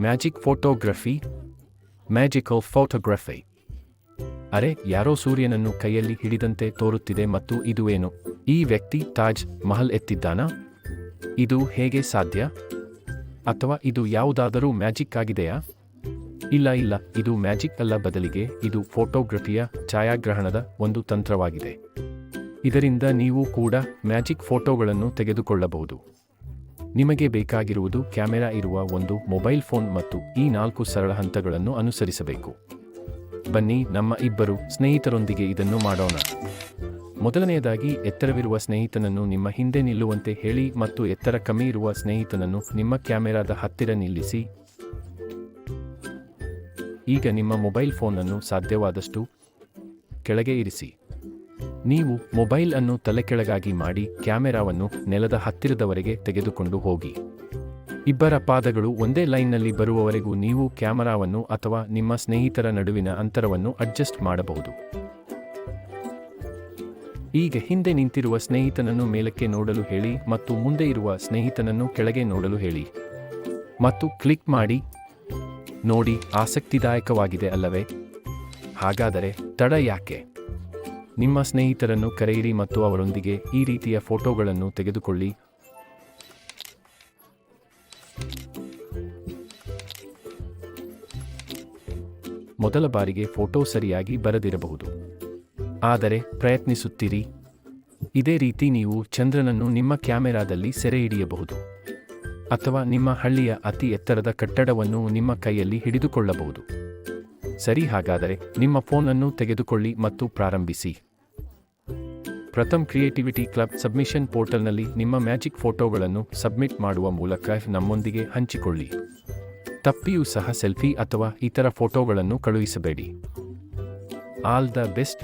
Magic photography magical photography ಅರೆ, ಯಾರೋ ಸೂರ್ಯನನ್ನು ಕೈಯಲ್ಲಿ ಹಿಡಿದಂತೆ ತೋರುತ್ತಿದೆ ಮತ್ತು ಇದು ಏನು? ಈ ವ್ಯಕ್ತಿ ತಾಜ್ ಮಹಲ್ ಎತ್ತಿದ್ದಾನಾ? ಇದು ಹೇಗೆ ಸಾಧ್ಯ? ಅಥವಾ ಇದು ಯಾವುದಾದರೂ ಮ್ಯಾಜಿಕ್ ಆಗಿದೆಯಾ? ಇಲ್ಲ ಇಲ್ಲ, ಇದು ಮ್ಯಾಜಿಕ್ ಅಲ್ಲ ಬದಲಿಗೆ ಇದು ಫೋಟೋಗ್ರಫಿಯ ಛಾಯಾಗ್ರಹಣದ ಒಂದು ತಂತ್ರವಾಗಿದೆ. ಇದರಿಂದ ನೀವು ಕೂಡ ಮ್ಯಾಜಿಕ್ ಫೋಟೋಗಳನ್ನು ತೆಗೆದುಕೊಳ್ಳಬಹುದು. ನಿಮಗೆ ಬೇಕಾಗಿರುವುದು ಕ್ಯಾಮೆರಾ ಇರುವ ಒಂದು ಮೊಬೈಲ್ ಫೋನ್ ಮತ್ತು ಈ ನಾಲ್ಕು ಸರಳ ಹಂತಗಳನ್ನು ಅನುಸರಿಸಬೇಕು. ಬನ್ನಿ, ನಮ್ಮ ಇಬ್ಬರು ಸ್ನೇಹಿತರೊಂದಿಗೆ ಇದನ್ನು ಮಾಡೋಣ. ಮೊದಲನೆಯದಾಗಿ, ಎತ್ತರವಿರುವ ಸ್ನೇಹಿತನನ್ನು ನಿಮ್ಮ ಹಿಂದೆ ನಿಲ್ಲುವಂತೆ ಹೇಳಿ ಮತ್ತು ಎತ್ತರ ಕಮ್ಮಿ ಇರುವ ಸ್ನೇಹಿತನನ್ನು ನಿಮ್ಮ ಕ್ಯಾಮೆರಾದ ಹತ್ತಿರ ನಿಲ್ಲಿಸಿ. ಈಗ ನಿಮ್ಮ ಮೊಬೈಲ್ ಫೋನನ್ನು ಸಾಧ್ಯವಾದಷ್ಟು ಕೆಳಗೆ ಇರಿಸಿ. ನೀವು ಮೊಬೈಲ್ ಅನ್ನು ತಲೆಕೆಳಗಾಗಿ ಮಾಡಿ ಕ್ಯಾಮೆರಾವನ್ನು ನೆಲದ ಹತ್ತಿರದವರೆಗೆ ತೆಗೆದುಕೊಂಡು ಹೋಗಿ. ಇಬ್ಬರ ಪಾದಗಳು ಒಂದೇ ಲೈನ್ನಲ್ಲಿ ಬರುವವರೆಗೂ ನೀವು ಕ್ಯಾಮರಾವನ್ನು ಅಥವಾ ನಿಮ್ಮ ಸ್ನೇಹಿತರ ನಡುವಿನ ಅಂತರವನ್ನು ಅಡ್ಜಸ್ಟ್ ಮಾಡಬಹುದು. ಈಗ ಹಿಂದೆ ನಿಂತಿರುವ ಸ್ನೇಹಿತನನ್ನು ಮೇಲಕ್ಕೆ ನೋಡಲು ಹೇಳಿ ಮತ್ತು ಮುಂದೆ ಇರುವ ಸ್ನೇಹಿತನನ್ನು ಕೆಳಗೆ ನೋಡಲು ಹೇಳಿ. ಮತ್ತು ಕ್ಲಿಕ್ ಮಾಡಿ, ನೋಡಿ ಆಸಕ್ತಿದಾಯಕವಾಗಿದೆ ಅಲ್ಲವೇ? ಹಾಗಾದರೆ ತಡ ಯಾಕೆ? ನಿಮ್ಮ ಸ್ನೇಹಿತರನ್ನು ಕರೆಯಿರಿ ಮತ್ತು ಅವರೊಂದಿಗೆ ಈ ರೀತಿಯ ಫೋಟೋಗಳನ್ನು ತೆಗೆದುಕೊಳ್ಳಿ. ಮೊದಲ ಬಾರಿಗೆ ಫೋಟೋ ಸರಿಯಾಗಿ ಬರದಿರಬಹುದು. ಆದರೆ ಪ್ರಯತ್ನಿಸುತ್ತೀರಿ. ಇದೇ ರೀತಿ ನೀವು ಚಂದ್ರನನ್ನು ನಿಮ್ಮ ಕ್ಯಾಮೆರಾದಲ್ಲಿ ಸೆರೆ ಹಿಡಿಯಬಹುದು ಅಥವಾ ನಿಮ್ಮ ಹಳ್ಳಿಯ ಅತಿ ಎತ್ತರದ ಕಟ್ಟಡವನ್ನು ನಿಮ್ಮ ಕೈಯಲ್ಲಿ ಹಿಡಿದುಕೊಳ್ಳಬಹುದು. ಸರಿ, ಹಾಗಾದರೆ ನಿಮ್ಮ ಫೋನನ್ನು ತೆಗೆದುಕೊಳ್ಳಿ ಮತ್ತು ಪ್ರಾರಂಭಿಸಿ. ಪ್ರಥಮ್ ಕ್ರಿಯೇಟಿವಿಟಿ ಕ್ಲಬ್ ಸಬ್ಮಿಷನ್ ಪೋರ್ಟಲ್ನಲ್ಲಿ ನಿಮ್ಮ ಮ್ಯಾಜಿಕ್ ಫೋಟೋಗಳನ್ನು ಸಬ್ಮಿಟ್ ಮಾಡುವ ಮೂಲಕ ನಮ್ಮೊಂದಿಗೆ ಹಂಚಿಕೊಳ್ಳಿ. ತಪ್ಪಿಯೂ ಸಹ ಸೆಲ್ಫಿ ಅಥವಾ ಇತರ ಫೋಟೋಗಳನ್ನು ಕಳುಹಿಸಬೇಡಿ. All the best.